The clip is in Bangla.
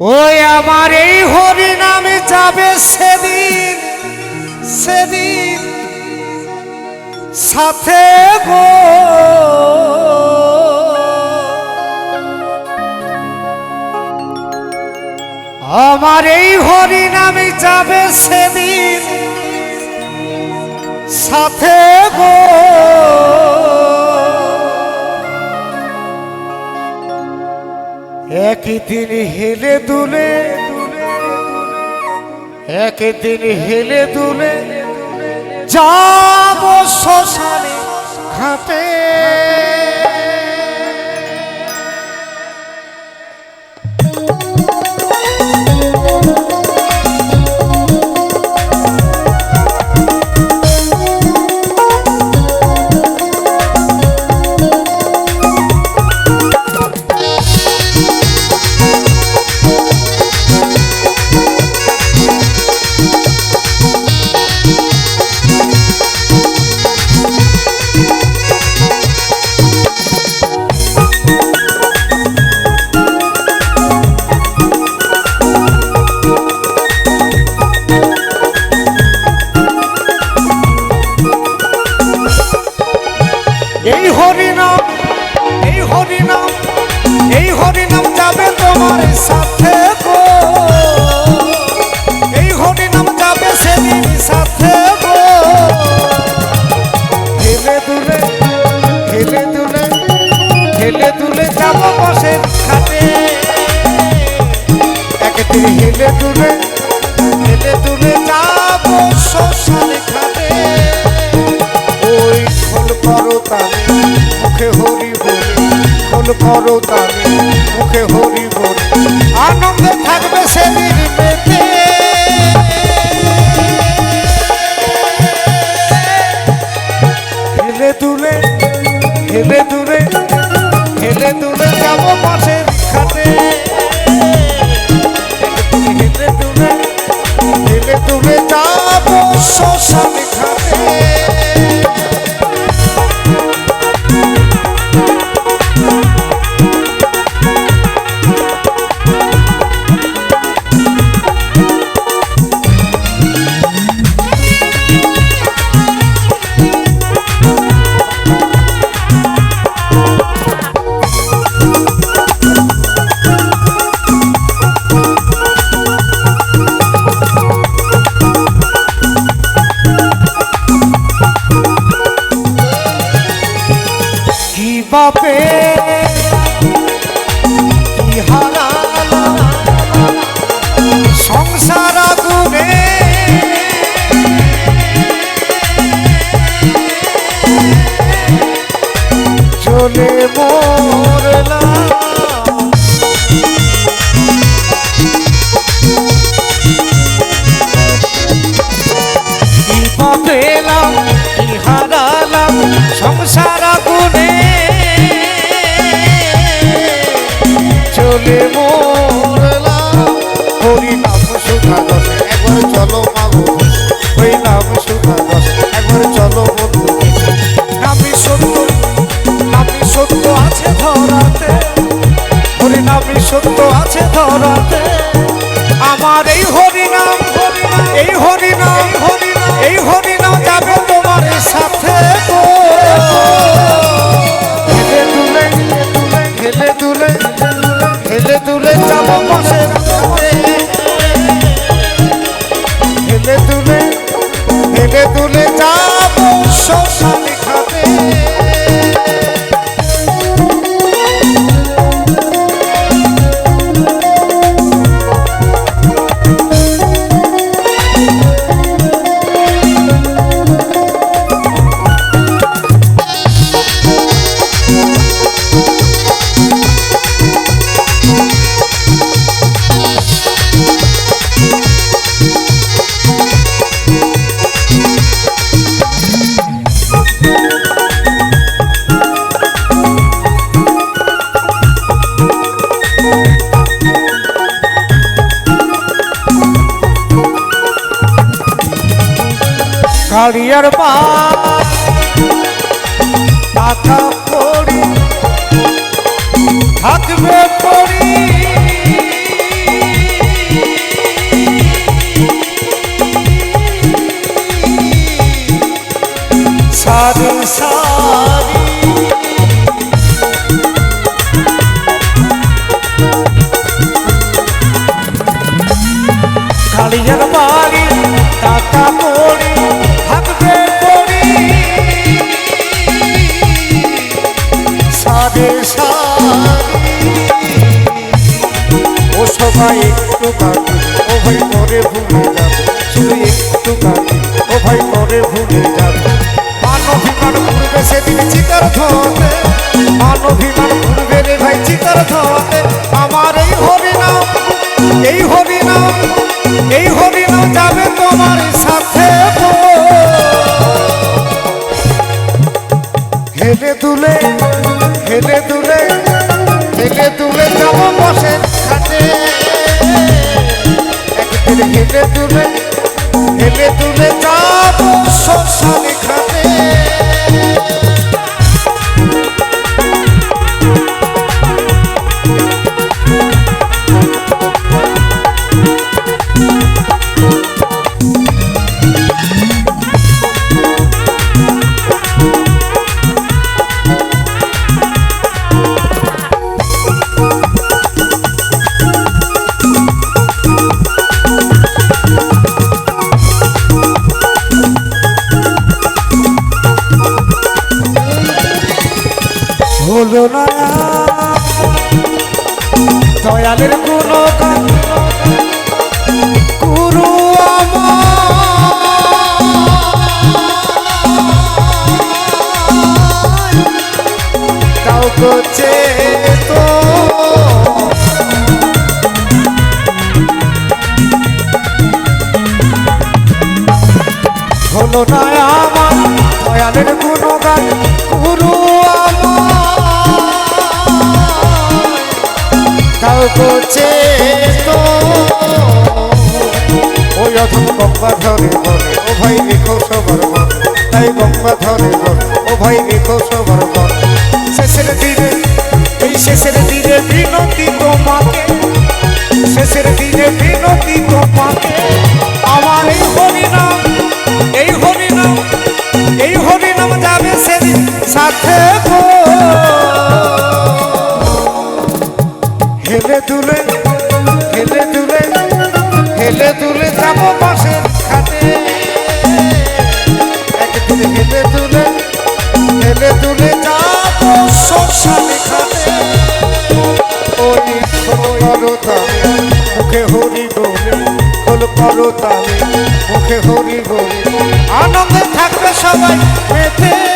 ওই আমার এই হরি নামে যাবে সেদিন সেদিন। সাথে গো। আমার এই হরি নামে যাবে সেদিন, সাথে গো। একদিন হেলে দুলে একদিন হেলে দুলে যাব শ্মশানে ঘাটে। এই হরিনাম যাবে তোমার সাথে গো। এই হরিনাম যাবে সেদিন সাথে হেলে দুলে হেলে দুলে যাব শ্মশানে করো তালে মুখে হরি বলে আনন্দে থাকবে সেদিন পেতে। হেলে তুলে হেলে তুলে হেলে তুলে যাব পাশের খাটে হেলে তুলে হেলে তুলে যাব শ্মশানে বাপে। সংসার আগুনে। চলে মরলা চলে মরলাম হরি নাম সুধা দশ, একবার চলো মাগো ওই নাম সুধা দশ, একবার চলো বন্ধু। নামি সত্য নামি সত্য আছে ধরাতে। হরি নামি সত্য আছে ধরাতে। শ্মশানে টাকা পড়ি থাকবে সবাই একটু কাটি ও ভাই পরে ভুলে যাব। শুধু একটু কাটি ও ভাই পরে ভুলে যাব। মানবিমান ঘুরবে সেদিন চিতার ধরে মানবিমান ঘুরবে রে ভাই চিতার ধরে আমার হেলে দুলে হেলে দুলে যাব শ্মশানে খাটে হলো না। দয়ালের কোনো গুরু তাও করছে তো হলো না আমার দয়ালের করছে তো। ওই অথম গঙ্গা ধরে বলে ও ভাই রেখো সবার মন। তাই গঙ্গা ধরে বলে ও ভাই রেখো সবার শেষের দিনে, এই শেষের দিনে বিনতি তোমাকে। হেলে দুলে যাব বাসের খাতে একদিন হেলে দুলে হেলে দুলে যাব শ্মশানে খাতে ওই করো তালে মুখে হরি বলে, খোল করো তালে মুখে হরি বলে। আনন্দে থাকবে সবাই মেতে।